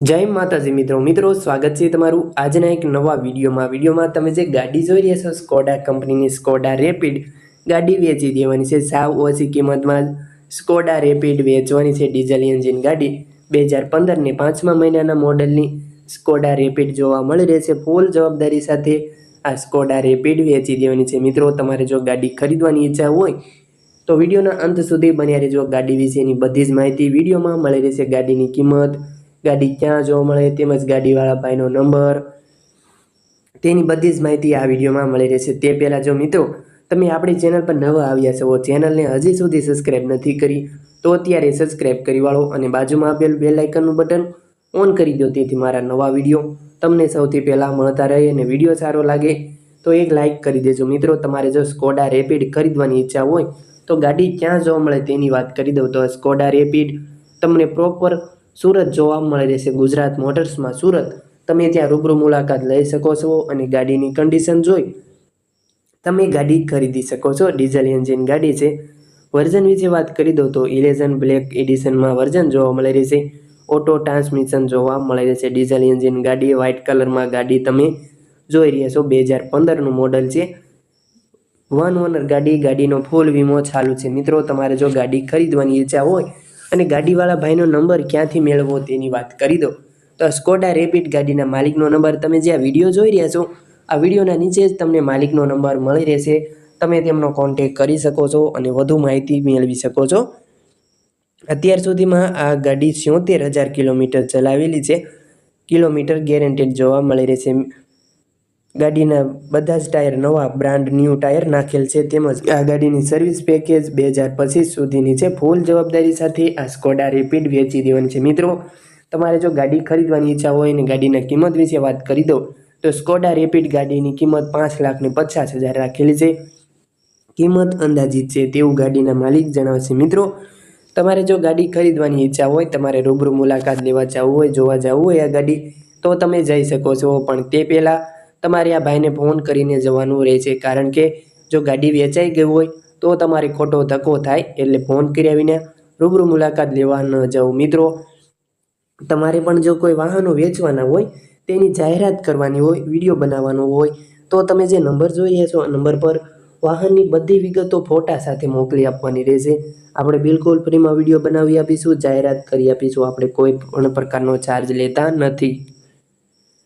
જય માતાજી મિત્રો. મિત્રો, સ્વાગત છે તમારું આજના એક નવા વિડીયોમાં. વિડીયોમાં તમે જે ગાડી જોઈ રહ્યા છો સ્કોડા કંપનીની સ્કોડા રેપિડ ગાડી વેચી દેવાની છે. સાવ ઓછી કિંમતમાં સ્કોડા રેપિડ વેચવાની છે ડીઝલ એન્જિન ગાડી. બે હજાર પંદરની પાંચમા મહિનાના મોડલની સ્કોડા રેપિડ જોવા મળી રહેશે ફૂલ જવાબદારી સાથે આ સ્કોડા રેપિડ વેચી દેવાની છે. મિત્રો, તમારે જો ગાડી ખરીદવાની ઈચ્છા હોય, તો વિડીયોના અંત સુધી બન્યા રહેજો. ગાડી વિશેની બધી જ માહિતી વિડીયોમાં મળી રહેશે. ગાડીની કિંમત ગાડી ક્યાં જોવા મળે, તેમજ ગાડીવાળા ભાઈનો નંબર. તેની બધી જ માહિતી આ વિડીયોમાં મળી રહેશે. તે પહેલાં જો મિત્રો, તમે આપણી ચેનલ પર નવા આવ્યા છો ચેનલને હજી સુધી સબસ્ક્રાઈબ નથી કરી, તો અત્યારે સબસ્ક્રાઈબ કરી વાળો અને બાજુમાં આપેલ બે લાઇકનનું બટન ઓન કરી દો, તેથી મારા નવા વીડિયો તમને સૌથી પહેલાં મળતા રહે અને વીડિયો સારો લાગે, તો એક લાઇક કરી દેજો. મિત્રો, તમારે જો સ્કોડા રેપિડ ખરીદવાની ઈચ્છા હોય, તો ગાડી ક્યાં જોવા મળે તેની વાત કરી દઉં. તો સ્કોડા રેપિડ તમને પ્રોપર સુરત જોવા મળી રહેશે. ગુજરાત મોટર્સમાં સુરત, તમે ત્યાં રૂબરૂ મુલાકાત લઈ શકો છો અને ગાડીની કન્ડિશન જોઈ તમે ગાડી ખરીદી શકો છો. ડીઝલ એન્જિન ગાડી છે. વર્ઝન વિશે વાત કરી દઉં તો ઇલેઝન બ્લેક એડિશનમાં વર્ઝન જોવા મળી રહેશે. ઓટો ટ્રાન્સમિશન જોવા મળી રહેશે. ડીઝલ એન્જિન ગાડી વ્હાઇટ કલરમાં ગાડી તમે જોઈ રહ્યા છો. બે હજાર પંદરનું મોડલ છે. વન ઓનર ગાડી, ગાડીનો ફૂલ વીમો ચાલુ છે. મિત્રો, તમારે જો ગાડી ખરીદવાની ઈચ્છા હોય અને ગાડીવાળા ભાઈનો નંબર ક્યાંથી મેળવવો તેની વાત કરી દો. તો સ્કોડા રેપિડ ગાડીના માલિકનો નંબર તમે જે આ વીડિયો જોઈ રહ્યા છો, આ વિડીયોના નીચે જ તમને માલિકનો નંબર મળી રહેશે. તમે તેમનો કોન્ટેક કરી શકો છો અને વધુ માહિતી મેળવી શકો છો. અત્યાર સુધીમાં આ ગાડી સિત્તેર હજાર કિલોમીટર ચલાવેલી છે. કિલોમીટર ગેરંટેડ જોવા મળી રહેશે. ગાડીના બધા જ ટાયર, નવા બ્રાન્ડ ન્યૂ ટાયર નાખેલ છે તેમજ આ ગાડીની સર્વિસ પેકેજ બે હજાર પચીસ સુધીની છે. ફૂલ જવાબદારી સાથે આ સ્કોડા રેપિડ વેચી દેવાની છે. મિત્રો, તમારે જો ગાડી ખરીદવાની ઈચ્છા હોય અને ગાડીના કિંમત વિશે વાત કરી દો, તો સ્કોડા રેપિડ ગાડીની કિંમત પાંચ લાખને પચાસ હજાર રાખેલી છે. કિંમત અંદાજિત છે તેવું ગાડીના માલિક જણાવશે. મિત્રો, તમારે જો ગાડી ખરીદવાની ઈચ્છા હોય, તમારે રૂબરૂ મુલાકાત લેવા જવું હોય, જોવા જવું હોય આ ગાડી, તો તમે જઈ શકો છો. પણ તે પહેલાં તમારે આ ભાઈને ફોન કરીને જવાનું રહેશે કારણ કે જો ગાડી વેચાઈ ગઈ હોય, તો તમારે ખોટો ધક્કો થાય એટલે ફોન કર્યા વિના રૂબરૂ મુલાકાત લેવા ન જાઓ. મિત્રો, તમારે પણ જો કોઈ વાહનો વેચવાના હોય, તેની જાહેરાત કરવાની હોય, વીડિયો બનાવવાનો હોય, તો તમે જે નંબર જોઈ રહ્યા છો નંબર પર વાહનની બધી વિગતો ફોટા સાથે મોકલી આપવાની રહેશે. આપણે બિલકુલ ફ્રીમાં વીડિયો બનાવી આપીશું, જાહેરાત કરી આપીશું. આપણે કોઈ પણ પ્રકારનો ચાર્જ લેતા નથી.